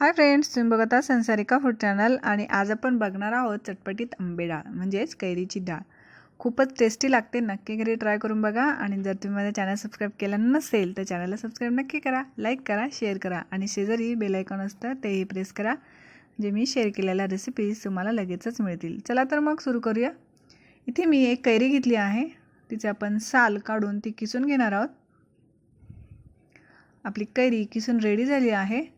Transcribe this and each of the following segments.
Hi friends तुम्ही बघत आहात संसारिका फूड चॅनल आणि आज आपण बघणार आहोत चटपटीत आंबे डाळ म्हणजेच कैरीची डाळ. खूपच टेस्टी लागते नक्की घरी ट्राय करून बघा आणि जर तुम्ही माझं चॅनल सबस्क्राईब केलं नसेल तर चॅनलला सबस्क्राईब नक्की करा लाईक करा शेअर करा आणि शेजारी बेलायकॉन असतं तेही प्रेस करा जे मी शेअर केलेल्या रेसिपीज तुम्हाला लगेचच मिळतील. चला तर मग सुरू करूया. इथे मी एक कैरी घेतली आहे. तिचे आपण साल काढून ती किसून घेणार आहोत. आपली कैरी किसून रेडी झाली आहे.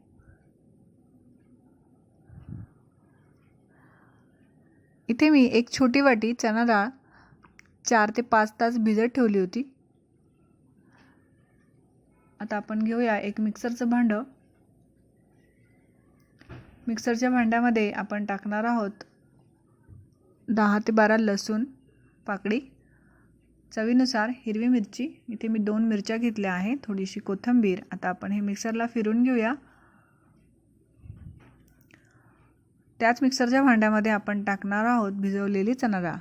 इथे मी एक छोटी वाटी चणा डाळ चार ते पाच तास भिजत ठेवली होती. आता आपण घेऊया एक मिक्सरचं भांडं. मिक्सरच्या भांड्यामध्ये आपण टाकणार आहोत दहा ते बारा लसूण पाकळी चवीनुसार हिरवी मिरची. इथे मी दोन मिरच्या घेतल्या आहे थोडीशी कोथिंबीर. आता आपण हे मिक्सरला फिरून घेऊया. त्याच मिक्सरच्या भांड्यामध्ये आपण टाकणार आहोत भिजवलेली चणा डाळ.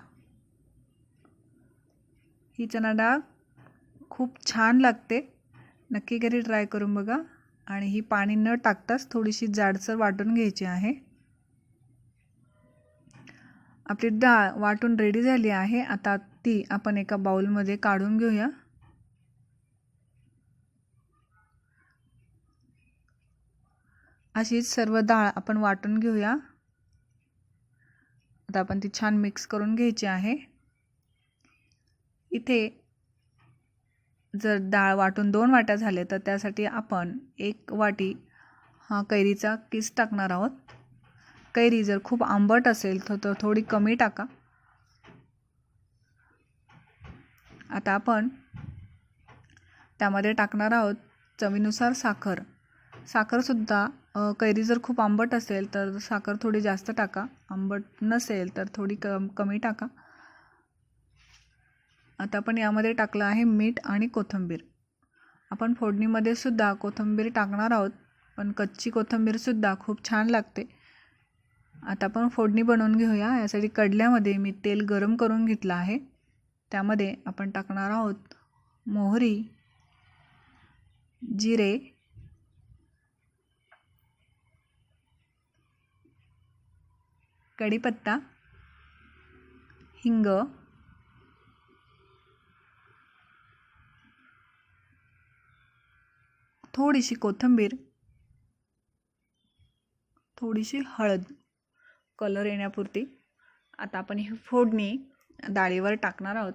ही चणा डाळ खूप छान लागते. नक्की घरी ट्राय करून बघा. आणि ही पाणी न टाकताच थोडीशी जाडसर वाटून घ्यायची आहे. आपली डाळ वाटून रेडी झाली आहे. आता ती आपण एका बाउलमध्ये काढून घेऊया. अशीच सर्व डाळ आपण वाटून घेऊया. आता आपण ती छान मिक्स करून घ्यायची आहे. इथे जर डाळ वाटून दोन वाट्या झाले तर त्यासाठी आपण एक वाटी हा कैरीचा किस टाकणार आहोत. कैरी जर खूप आंबट असेल तर तो थोडी कमी टाका. आता आपण त्यामध्ये टाकणार आहोत चवीनुसार साखर. साखरसुद्धा कैरी जर खूप आंबट असेल तर साखर थोडी जास्त टाका. आंबट नसेल तर थोडी कम कमी टाका. आता आपण यामध्ये टाकलं आहे मीठ आणि कोथिंबीर. आपण फोडणीमध्ये सुद्धा कोथिंबीर टाकणार आहोत पण कच्ची कोथिंबीरसुद्धा खूप छान लागते. आता आपण फोडणी बनवून घेऊया. यासाठी कडल्यामध्ये मी तेल गरम करून घेतलं आहे. त्यामध्ये आपण टाकणार आहोत मोहरी जिरे कढीपत्ता हिंग थोडीशी कोथिंबीर थोडीशी हळद. कलर येण्यापुरती. आता आपण ही फोडणी डाळीवर टाकणार आहोत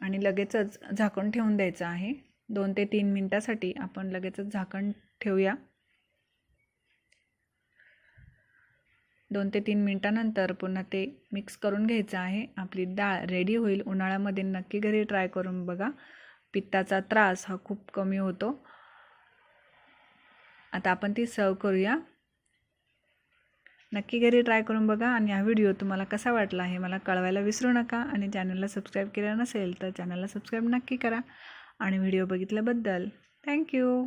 आणि लगेचच झाकण ठेवून द्यायचं आहे. दोन ते तीन मिनटासाठी आपण लगेचच झाकण ठेवूया. दोन ते तीन मिनटानंतर पुन्हा ते मिक्स करून घ्यायचं आहे. आपली डाळ रेडी होईल. उन्हाळ्यामध्ये नक्की घरी ट्राय करून बघा. पित्ताचा त्रास हा खूप कमी होतो. आता आपण ती सर्व करूया. नक्की घरी ट्राय करून बघा आणि हा व्हिडिओ तुम्हाला कसा वाटला आहे मला कळवायला विसरू नका आणि चॅनलला सबस्क्राईब केलं नसेल तर चॅनलला सबस्क्राईब नक्की करा. आणि व्हिडिओ बघितल्याबद्दल थँक्यू